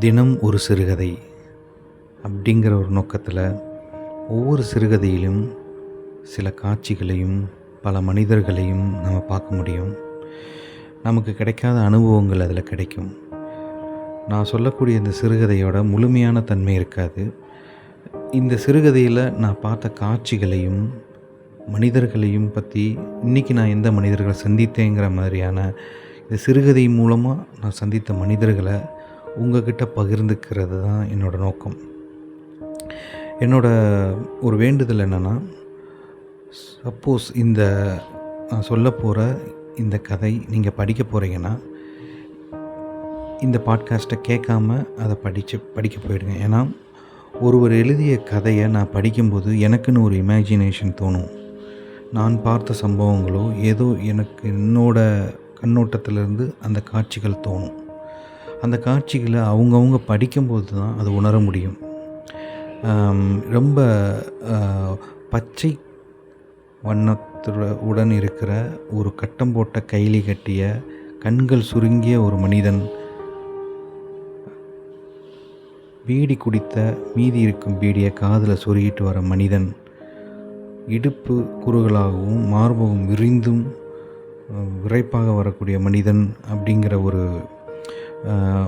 தினம் ஒரு சிறுகதை அப்படிங்கிற ஒரு நோக்கத்தில் ஒவ்வொரு சிறுகதையிலும் சில காட்சிகளையும் பல மனிதர்களையும் நம்ம பார்க்க முடியும். நமக்கு கிடைக்காத அனுபவங்கள் அதில் கிடைக்கும். நான் சொல்லக்கூடிய இந்த சிறுகதையோட முழுமையான தன்மை இருக்காது. இந்த சிறுகதையில் நான் பார்த்த காட்சிகளையும் மனிதர்களையும் பற்றி இன்றைக்கி நான் எந்த மனிதர்களை சந்தித்தேங்கிற மாதிரியான இந்த சிறுகதை மூலமாக நான் சந்தித்த மனிதர்களை உங்ககிட்ட பகிர்ந்துக்கிறது தான் என்னோடய நோக்கம். என்னோடய ஒரு வேண்டுதல் என்னென்னா சப்போஸ் இந்த நான் சொல்ல போகிற இந்த கதை நீங்கள் படிக்க போகிறீங்கன்னா இந்த பாட்காஸ்ட்டை கேட்காம அதை படித்து படிக்க போயிடுங்க. ஏன்னா ஒருவர் எழுதிய கதையை நான் படிக்கும்போது எனக்குன்னு ஒரு இமேஜினேஷன் தோணும். நான் பார்த்த சம்பவங்களோ ஏதோ எனக்கு என்னோட கண்ணோட்டத்திலேருந்து அந்த காட்சிகள் தோணும். அந்த காட்சிகளை அவங்கவுங்க படிக்கும்போது தான் அது உணர முடியும். ரொம்ப பச்சை வண்ணத்துட உடன் இருக்கிற ஒரு கட்டம் போட்ட கைலி கட்டிய கண்கள் சுருங்கிய ஒரு மனிதன் பீடி குடித்த மீதி இருக்கும் பீடியை காதில் சொருகிட்டு வர மனிதன் இடுப்பு குறுகளாகவும் மார்பகம் விரிந்தும் விரைப்பாக வரக்கூடிய மனிதன் அப்படிங்கிற ஒரு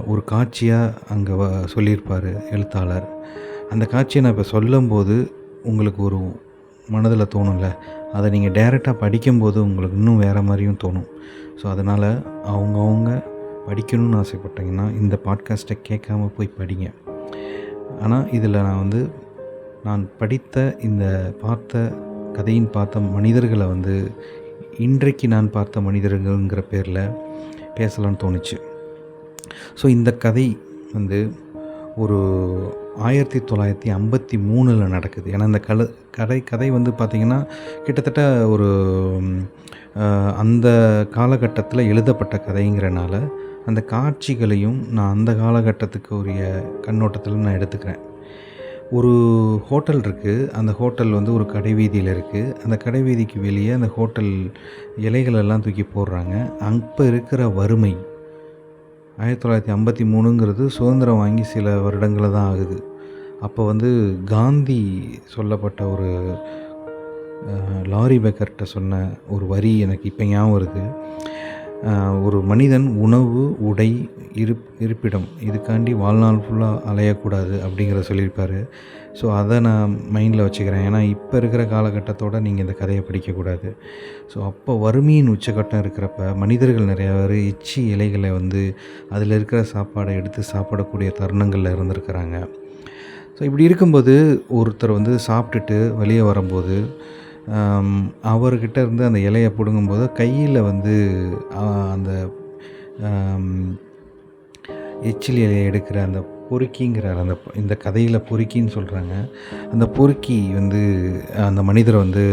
ஒரு காட்சியாக அங்கே வ சொல்லியிருப்பார் எழுத்தாளர். அந்த காட்சியை நான் இப்போ சொல்லும்போது உங்களுக்கு ஒரு மனதில் தோணும்ல. அதை நீங்கள் டைரெக்டாக படிக்கும்போது உங்களுக்கு இன்னும் வேறு மாதிரியும் தோணும். ஸோ அதனால் அவங்கவுங்க படிக்கணும்னு ஆசைப்பட்டீங்கன்னா இந்த பாட்காஸ்ட்டை கேட்காம போய் படிங்க. ஆனால் இதில் நான் வந்து நான் படித்த இந்த பார்த்த கதையின் பார்த்த மனிதர்களை வந்து இன்றைக்கு நான் பார்த்த மனிதர்கள்ங்கிற பேரில் பேசலான்னு தோணுச்சு. ஸோ இந்த கதை வந்து ஒரு ஆயிரத்தி தொள்ளாயிரத்தி ஐம்பத்தி மூணில் நடக்குது. ஏன்னா இந்த கல கதை கதை வந்து பார்த்திங்கன்னா கிட்டத்தட்ட ஒரு அந்த காலகட்டத்தில் எழுதப்பட்ட கதைங்கிறனால அந்த காட்சிகளையும் நான் அந்த காலகட்டத்துக்கு உரிய கண்ணோட்டத்தில் நான் எடுத்துக்கிறேன். ஒரு ஹோட்டல் இருக்குது அந்த ஹோட்டல் வந்து ஒரு கடை வீதியில் இருக்குது அந்த கடை வீதிக்கு வெளியே அந்த ஹோட்டல் இலைகளெல்லாம் தூக்கி போடுறாங்க. அப்போ இருக்கிற வறுமை ஆயிரத்தி தொள்ளாயிரத்தி ஐம்பத்தி மூணுங்கிறது சுதந்திரம் வாங்கி சில வருடங்கள் தான் ஆகுது. அப்போ வந்து காந்தி சொல்லப்பட்ட ஒரு லாரி பேக்கர்கிட்ட சொன்ன ஒரு வரி எனக்கு இப்போ ஞாபகம் வருது. ஒரு மனிதன் உணவு உடை இருப் இருப்பிடம் இதுக்காண்டி வாழ்நாள் ஃபுல்லாக அலையக்கூடாது அப்படிங்கிறத சொல்லியிருப்பார். ஸோ அதை நான் மைண்டில் வச்சுக்கிறேன். ஏன்னா இப்போ இருக்கிற காலகட்டத்தோட நீங்கள் இந்த கதையை படிக்கக்கூடாது. ஸோ அப்போ வறுமையின் உச்சக்கட்டம் இருக்கிறப்ப மனிதர்கள் நிறையா பேர் எச்சி இலைகளை வந்து அதில் இருக்கிற சாப்பாடை எடுத்து சாப்பிடக்கூடிய தருணங்களில் இருந்திருக்கிறாங்க. ஸோ இப்படி இருக்கும்போது ஒருத்தர் வந்து சாப்பிட்டுட்டு வெளியே வரும்போது அவர்கிட்ட இருந்து அந்த இலையை பிடுங்கும்போது கையில் வந்து அந்த எச்சில் இலையை எடுக்கிற அந்த பொறுக்கிங்கிறார் அந்த இந்த கதையில் பொறுக்கின்னு சொல்கிறாங்க அந்த பொறுக்கி வந்து அந்த மனிதரை வந்து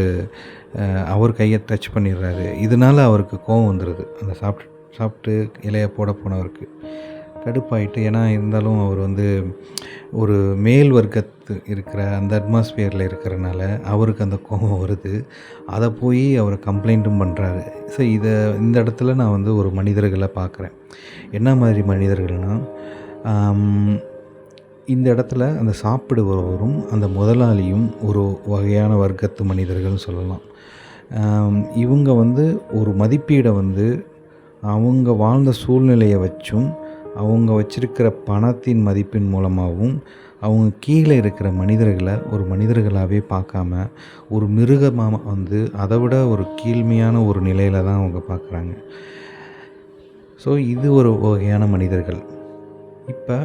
அவர் கையை டச் பண்ணிடுறாரு. இதனால் அவருக்கு கோவம் வந்துடுது அந்த சாப்பிட்டு சாப்பிட்டு இலையை போட போனவருக்கு. கடுப்பாயிட்டு ஏன்னா இருந்தாலும் அவர் வந்து ஒரு மேல் வர்க்கத்து இருக்கிற அந்த அட்மாஸ்பியரில் இருக்கிறனால அவருக்கு அந்த கோபம் வருது. அதை போய் அவர் கம்ப்ளைண்ட்டும் பண்ணுறாரு ஸோ இதை இந்த இடத்துல நான் வந்து ஒரு மனிதர்களை பார்க்குறேன். என்ன மாதிரி மனிதர்கள்னால் இந்த இடத்துல அந்த சாப்பிடுபவரும் அந்த முதலாளியும் ஒரு வகையான வர்க்கத்து மனிதர்கள்னு சொல்லலாம். இவங்க வந்து ஒரு மதிப்பீடை வந்து அவங்க வாழ்ந்த சூழ்நிலையை வச்சும் அவங்க வச்சுருக்கிற பணத்தின் மதிப்பின் மூலமாகவும் அவங்க கீழே இருக்கிற மனிதர்களை ஒரு மனிதர்களாகவே பார்க்காம ஒரு மிருகமாக வந்து அதை விட ஒரு கீழ்மையான ஒரு நிலையில் தான் அவங்க பார்க்குறாங்க. ஸோ இது ஒரு வகையான மனிதர்கள். இப்போ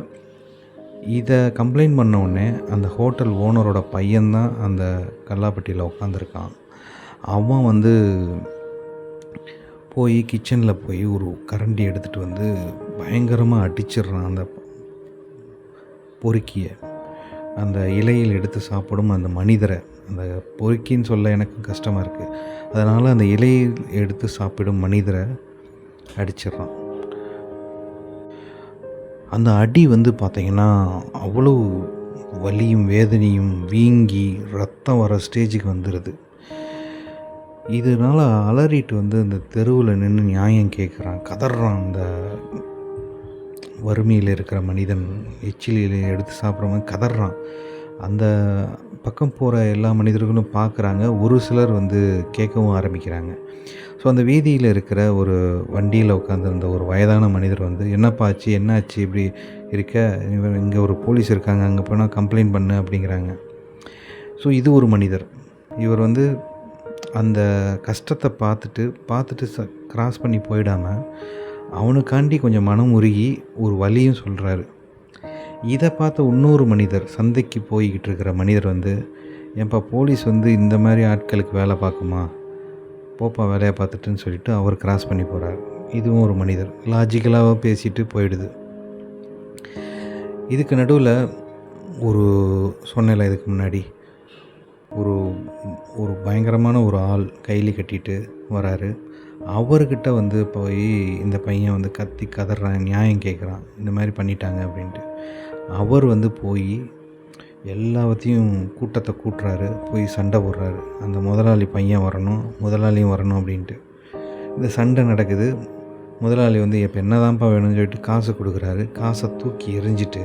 இதை கம்ப்ளைண்ட் பண்ண உடனே அந்த ஹோட்டல் ஓனரோட பையன்தான் அந்த கல்லாப்பட்டியில் உட்காந்துருக்கான் அவன் வந்து போய் கிச்சனில் போய் ஒரு கரண்டி எடுத்துகிட்டு வந்து பயங்கரமாக அடிச்சிடுறான் அந்த பொறுக்கியை. அந்த இலையில் எடுத்து சாப்பிடும் அந்த மனிதரை. அந்த பொறுக்கின்னு சொல்ல எனக்கு கஷ்டமாக இருக்குது அதனால் அந்த இலையில் எடுத்து சாப்பிடும் மனிதரை அடிச்சிடுறான். அந்த அடி வந்து பார்த்திங்கன்னா அவ்வளோ வலியும் வேதனையும் வீங்கி ரத்தம் வர ஸ்டேஜுக்கு வந்துடுது இதனால் அலறிட்டு வந்து அந்த தெருவில் நின்று நியாயம் கேட்குறான் கதறான் அந்த வறுமையில் இருக்கிற மனிதன். எச்சிலியில் எடுத்து சாப்பிட்றவன் கதறான். அந்த பக்கம் போகிற எல்லா மனிதர்களும் பார்க்குறாங்க ஒரு சிலர் வந்து கேட்கவும் ஆரம்பிக்கிறாங்க. ஸோ அந்த வீதியில் இருக்கிற ஒரு வண்டியில் உட்காந்துருந்த ஒரு வயதான மனிதர் வந்து என்னப்பா ஆச்சு? என்ன ஆச்சு? இப்படி இருக்க? இங்கே ஒரு போலீஸ் இருக்காங்க. அங்கே போனால் கம்ப்ளைண்ட் பண்ணு அப்படிங்கிறாங்க. ஸோ இது ஒரு மனிதர். இவர் வந்து அந்த கஷ்டத்தை பார்த்துட்டு பார்த்துட்டு ச கிராஸ் பண்ணி போயிடாமல் அவனுக்காண்டி கொஞ்சம் மனம் உருகி ஒரு வழியும் சொல்கிறாரு இதை பார்த்த இன்னொரு மனிதர் சந்தைக்கு போய்கிட்டு இருக்கிற மனிதர் வந்து ஏன்பா போலீஸ் வந்து இந்த மாதிரி ஆட்களுக்கு வேலை பார்க்குமா? போப்பா வேலையை பார்த்துட்டுன்னு சொல்லிட்டு அவர் கிராஸ் பண்ணி போகிறார் இதுவும் ஒரு மனிதர். லாஜிக்கலாக பேசிட்டு போயிடுது. இதுக்கு நடுவில் ஒரு சொன்னல இதுக்கு முன்னாடி ஒரு ஒரு பயங்கரமான ஒரு ஆள் கையில் கட்டிட்டு வராரு. அவர்கிட்ட வந்து போய் இந்த பையன் வந்து கத்தி கதறான் நியாயம் கேட்குறான் இந்த மாதிரி பண்ணிட்டாங்க அப்படின்ட்டு. அவர் வந்து போய் எல்லாத்தையும் கூட்டத்தை கூட்டுறாரு போய் சண்டை போடுறாரு. அந்த முதலாளி பையன் வரணும் முதலாளியும் வரணும் அப்படின்ட்டு. இந்த சண்டை நடக்குது. முதலாளி வந்து இப்போ என்னதான்ப்பா வேணும்னு சொல்லிட்டு காசு கொடுக்குறாரு. காசை தூக்கி எரிஞ்சிட்டு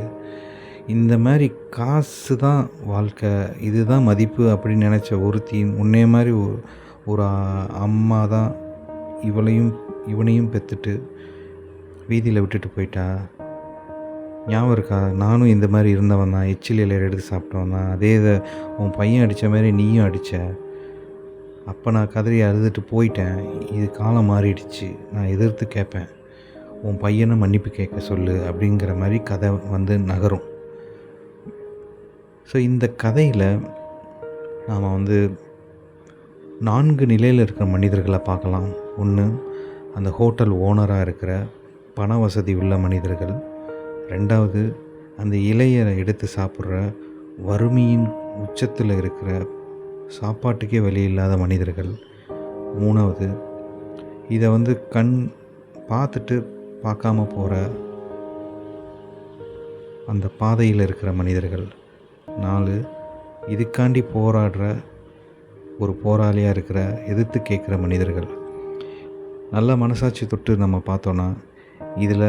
இந்த மாதிரி காசு தான் வாழ்க்கை. இதுதான் மதிப்பு அப்படின்னு நினச்ச ஒருத்தி உன்னைய மாதிரி ஒரு ஒரு அம்மா தான் இவளையும் இவனையும் பெற்றுட்டு வீதியில் விட்டுட்டு போயிட்டா? ஞாபகம் இருக்கா? நானும் இந்த மாதிரி இருந்தவன் தான். எச்சில் இலையை எடுத்து சாப்பிட்டவன் தான். அதே இதை உன் பையன் அடித்த மாதிரி நீயும் அடித்த அப்போ நான் கதறி அழுதுட்டு போயிட்டேன். இது காலம் மாறிடுச்சு. நான் எதிர்த்து கேட்பேன். உன் பையனை மன்னிப்பு கேட்க சொல்லு அப்படிங்கிற மாதிரி கதை வந்து நகரும். ஸோ இந்த கதையில் நாம் வந்து நான்கு நிலையில் இருக்கிற மனிதர்களை பார்க்கலாம். ஒன்று அந்த ஹோட்டல் ஓனராக இருக்கிற பண வசதி உள்ள மனிதர்கள். ரெண்டாவது அந்த இலையை எடுத்து சாப்பிட்ற வறுமையின் உச்சத்தில் இருக்கிற சாப்பாட்டுக்கே வழி இல்லாத மனிதர்கள். மூணாவது இதை வந்து கண் பார்த்துட்டு பார்க்காம போகிற அந்த பாதையில் இருக்கிற மனிதர்கள். நாலு இதுக்காண்டி போராடுற ஒரு போராளியாக இருக்கிற எதிர்த்து கேட்குற மனிதர்கள். நல்ல மனசாட்சி தொட்டு நம்ம பார்த்தோன்னா இதில்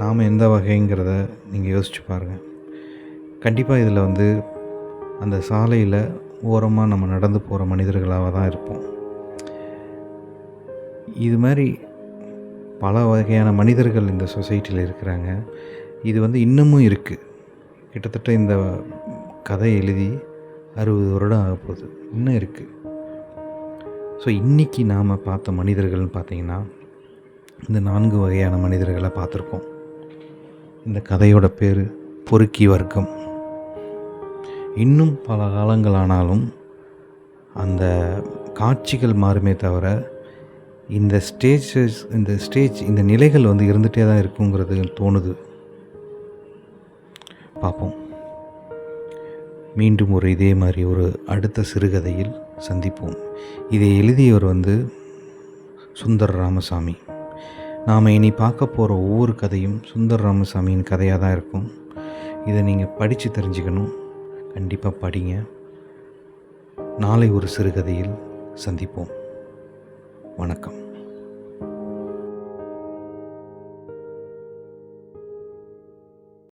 நாம் எந்த வகைங்கிறத நீங்கள் யோசிச்சு பாருங்கள் கண்டிப்பாக இதில் வந்து அந்த சாலையில் ஓரமாக நம்ம நடந்து போகிற மனிதர்களாக தான் இருப்போம். இது மாதிரி பல வகையான மனிதர்கள் இந்த சொசைட்டியில் இருக்கிறாங்க. இது வந்து இன்னமும் இருக்குது கிட்டத்தட்ட இந்த கதை எழுதி அறுபது வருடம் ஆக போகுது. இன்னும் இருக்குது ஸோ இன்றைக்கி நாம் பார்த்த மனிதர்கள்னு பார்த்தீங்கன்னா இந்த நான்கு வகையான மனிதர்களை பார்த்துருக்கோம். இந்த கதையோட பேர் பொறுக்கி வர்க்கம். இன்னும் பல காலங்கள் ஆனாலும் அந்த காட்சிகள் மாறுமே தவிர இந்த ஸ்டேஜஸ் இந்த ஸ்டேஜ் இந்த நிலைகள் வந்து இருந்துகிட்டே தான் இருக்குங்கிறது தோணுது. பார்ப்போம். மீண்டும் ஒரு இதே மாதிரி ஒரு அடுத்த சிறுகதையில் சந்திப்போம். இதை எழுதியவர் வந்து சுந்தர் ராமசாமி. நாம் இனி பார்க்க போகிற ஒவ்வொரு கதையும் சுந்தர் ராமசாமியின் கதையாக தான் இருக்கும். இதை நீங்கள் படித்து தெரிஞ்சுக்கணும். கண்டிப்பாக படிங்க. நாளை ஒரு சிறுகதையில் சந்திப்போம். வணக்கம்.